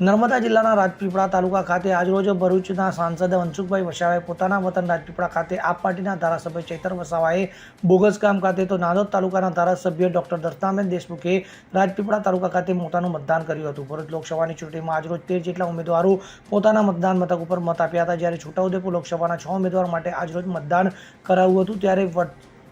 નર્મદા જિલ્લાના રાજપીપળા તાલુકા ખાતે આજરોજ ભરૂચના સાંસદ મનસુખભાઈ વસાવાએ પોતાના વતન રાજપીપળા ખાતે આપ પાર્ટીના ધારાસભ્ય ચૈતર વસાવાએ બોગસ ગામ ખાતે તો નાંદોદ તાલુકાના ધારાસભ્ય ડોક્ટર દર્શનાબેન દેશમુખે રાજપીપળા તાલુકા ખાતે પોતાનું મતદાન કર્યું હતું. ભરૂચ લોકસભાની ચૂંટણીમાં આજરોજ તેર જેટલા ઉમેદવારો પોતાના મતદાન મથક ઉપર મત આપ્યા હતા. જ્યારે છોટાઉદેપુર લોકસભાના છ ઉમેદવાર માટે આજરોજ મતદાન કરાવ્યું હતું. ત્યારે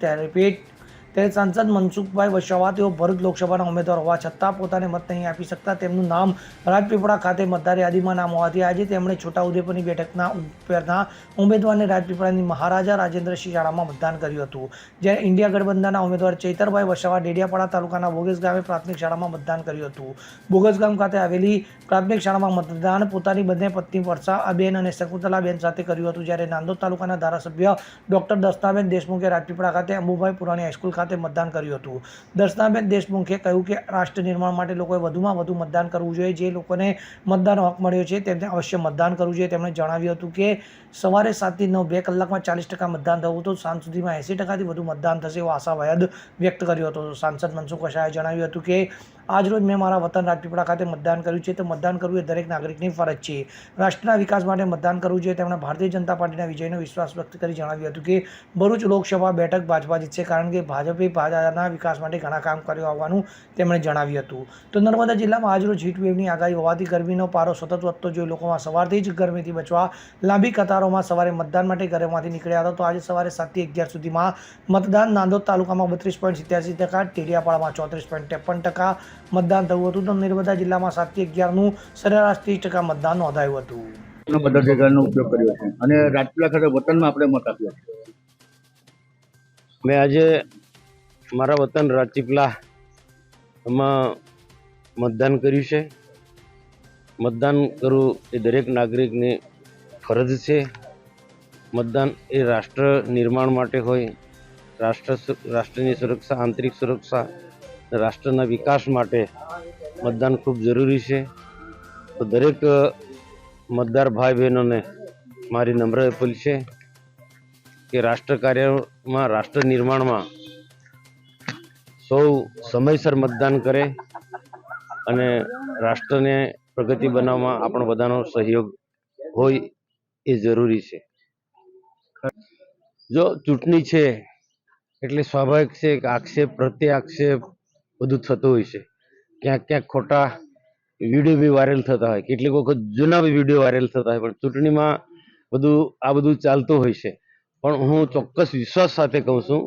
ત્યારે પેટ ત્યારે સાંસદ મનસુખભાઈ વસાવા તેઓ ભરૂચ લોકસભાના ઉમેદવાર હોવા છતાં પોતાને મત નહીં આપી શકતા. તેમનું નામ રાજપીપળા ખાતે મતદાર યાદીમાં નામ હોવાથી આજે તેમણે છોટાઉદેપુરની બેઠકના ઉપરના ઉમેદવારને રાજપીપળાની મહારાજા રાજેન્દ્રસિંહ શાળામાં મતદાન કર્યું હતું. જ્યારે ઇન્ડિયા ગઠબંધનના ઉમેદવાર ચૈતરભાઈ વસાવા ડેડિયાપાડા તાલુકાના બોગસ ગામે પ્રાથમિક શાળામાં મતદાન કર્યું હતું. બોગસ ગામ ખાતે આવેલી પ્રાથમિક શાળામાં મતદાન પોતાની બંને પત્ની વર્ષાબેન અને શકુંતલાબેન સાથે કર્યું હતું. જ્યારે નાંદોદ તાલુકાના ધારાસભ્ય ડોક્ટર દસ્તાબેન દેશમુખે રાજપીપળા ખાતે અંબુભાઈ પુરાણી હાઈસ્કૂલ ખાતે મતદાન કર્યું હતું. દર્શનાબેન દેશમુખે કહ્યું કે રાષ્ટ્ર નિર્માણ માટે લોકોએ વધુમાં વધુ મતદાન કરવું જોઈએ. જે લોકોને મતદાનનો હક મળ્યો છે, તેમને અવશ્ય મતદાન કરવું જોઈએ. તેમણે જણાવ્યું હતું કે સવારે સાતથી નવ, બે કલાકમાં ચાલીસ ટકા મતદાન થયું હતું સાંજ સુધીમાં એંસી ટકાથી વધુ મતદાન થશે એવો આશાવાદ વ્યક્ત કર્યો હતો. સાંસદ મનસુખ વસાવાએ જણાવ્યું હતું કે આજરોજ મેં મારા વતન રાજપીપળા ખાતે મતદાન કર્યું છે. તો મતદાન કરવું એ દરેક નાગરિકની ફરજ છે. રાષ્ટ્રના વિકાસ માટે મતદાન કરવું જોઈએ. તેમણે ભારતીય જનતા પાર્ટીના વિજયનો વિશ્વાસ વ્યક્ત કરી જણાવ્યું હતું કે, ભરૂચ લોકસભા બેઠક ભાજપા જીતશે કારણ કે ભાજપે ભાજપના વિકાસ માટે ઘણા કામ કર્યું હોવાનું તેમણે જણાવ્યું હતું. તો નર્મદા જિલ્લામાં આજરોજ હીટ વેવની આગાહી હોવાથી ગરમીનો પારો સતત વધતો જોઈ લોકોમાં સવારથી જ ગરમીથી બચવા લાંબી કતારોમાં સવારે મતદાન માટે ઘરેમાંથી નીકળ્યા હતા. તો આજે સવારે સાતથી અગિયાર સુધીમાં મતદાન નાંદોદ તાલુકામાં બત્રીસ પોઈન્ટ સિત્યાસી ટકા ટેડિયાપાડામાં ચોત્રીસ પોઈન્ટ ત્રેપન ટકા મતદાન થયું હતું. તો નર્મદા જિલ્લામાં સાતથી અગિયારનું સરેરાશ ત્રીસ ટકા મતદાન નોંધાયું હતું. નો મતાધિકારનો ઉપયોગ કર્યો છે. અને રાજપીલા ખાતે વતનમાં આપણે મત આપ્યો છે મેં આજે મારા વતન રાજપીપલા એમાં મતદાન કર્યું છે. મતદાન કરવું એ દરેક નાગરિકની ફરજ છે. મતદાન એ રાષ્ટ્ર નિર્માણ માટે હોય, રાષ્ટ્ર રાષ્ટ્રની સુરક્ષા, આંતરિક સુરક્ષા રાષ્ટ્રના વિકાસ માટે મતદાન ખૂબ જરૂરી છે. તો દરેક મતદાર ભાઈ બહેનોને મારી નમ્ર અપીલ છે કે રાષ્ટ્ર કાર્યમાં, રાષ્ટ્ર નિર્માણમાં સૌ સમયસર મતદાન કરે અને રાષ્ટ્રને પ્રગતિ બનાવવામાં આપણો બધાનો સહયોગ હોય એ જરૂરી છે. જો ચૂંટણી છે, એટલે સ્વાભાવિક છે કે આક્ષેપ પ્રત્યે આક્ષેપ બધું થતું હોય છે. ક્યાંક ક્યાંક ખોટા વીડિયો બી વાયરલ થતા હોય, કેટલીક વખત જૂના બી વીડિયો વાયરલ થતા હોય, પણ ચૂંટણીમાં બધું, આ બધું ચાલતું હોય છે. પણ હું ચોક્કસ વિશ્વાસ સાથે કહું છું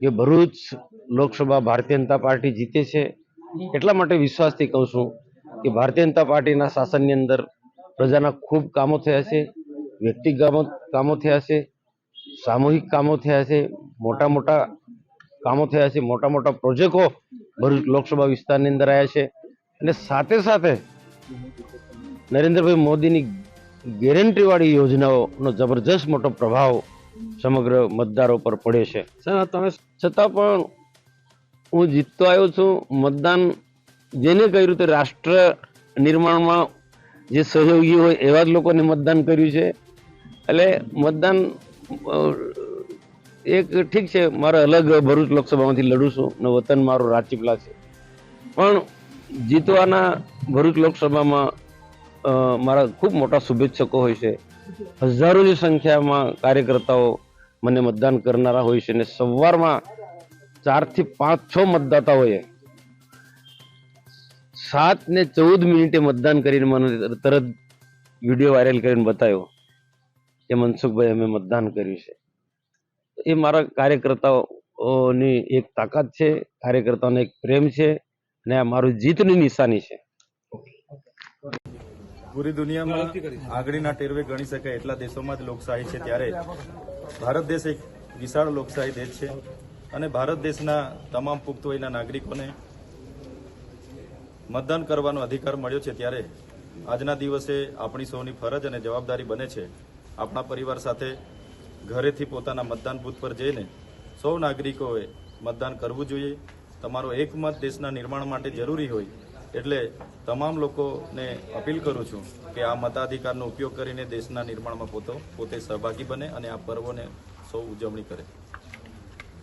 કે ભરૂચ લોકસભા ભારતીય જનતા પાર્ટી જીતે છે. એટલા માટે વિશ્વાસથી કહું છું કે ભારતીય જનતા પાર્ટીના શાસનની અંદર પ્રજાના ખૂબ કામો થયા છે. વ્યક્તિગત કામો થયા છે. સામૂહિક કામો થયા છે. મોટા મોટા કામો થયા છે. મોટા મોટા પ્રોજેક્ટો ભરૂચ લોકસભા વિસ્તારની અંદર આવ્યા છે. અને સાથે સાથે નરેન્દ્રભાઈ મોદીની ગેરંટીવાળી યોજનાઓનો જબરજસ્ત મોટો પ્રભાવ સમગ્ર મતદારો પર પડે છે. સર, તમે છતાં પણ હું જીતતો આવ્યો છું. મતદાન જેને કર્યું તે રાષ્ટ્ર નિર્માણમાં જે સહયોગી હોય એવા જ લોકોને મતદાન કર્યું છે. એટલે મતદાન એક ઠીક છે, મારે અલગ ભરૂચ લોકસભામાંથી લડું છું ને વતન મારું રાજપીપલા છે. પણ જીતવાના ભરૂચ લોકસભામાં મારા ખૂબ મોટા શુભેચ્છકો હોય છે. હજારોની સંખ્યામાં કાર્યકર્તાઓ મને મતદાન કરનારા હોય છે ને સવારમાં ચારથી પાંચ, છ મતદાતાઓએ સાત ને ચૌદ મિનિટે મતદાન કરીને મને તરત વીડિયો વાયરલ કરીને બતાવ્યો કે મનસુખભાઈ અમે મતદાન કર્યું છે. એ મારા કાર્યકર્તાઓની એક તાકાત છે, કાર્યકર્તાઓનો એક પ્રેમ છે અને આ મારું જીતની નિશાની છે. પૂરી દુનિયામાં આગળના ટેરવે ગણી શકાય એટલા દેશોમાં જ લોકશાહી છે ત્યારે ભારત દેશ એક વિશાળ લોકશાહી દેશ છે. અને ભારત દેશના તમામ પુખ્ત વયના નાગરિકોને મતદાન કરવાનો અધિકાર મળ્યો છે ત્યારે આજના દિવસે આપણી સૌની ફરજ અને જવાબદારી બને છે આપણા પરિવાર સાથે ઘરેથી પોતાના મતદાન બૂથ પર જઈને સૌ નાગરિકોએ મતદાન કરવું જોઈએ. તમારો એક મત દેશના નિર્માણ માટે જરૂરી હોય એટલે તમામ લોકોને અપીલ કરું છું કે આ મતાધિકારનો ઉપયોગ કરીને દેશના નિર્માણમાં પોતો, પોતે સહભાગી બને અને આ પર્વોને સૌ ઉજવણી કરે.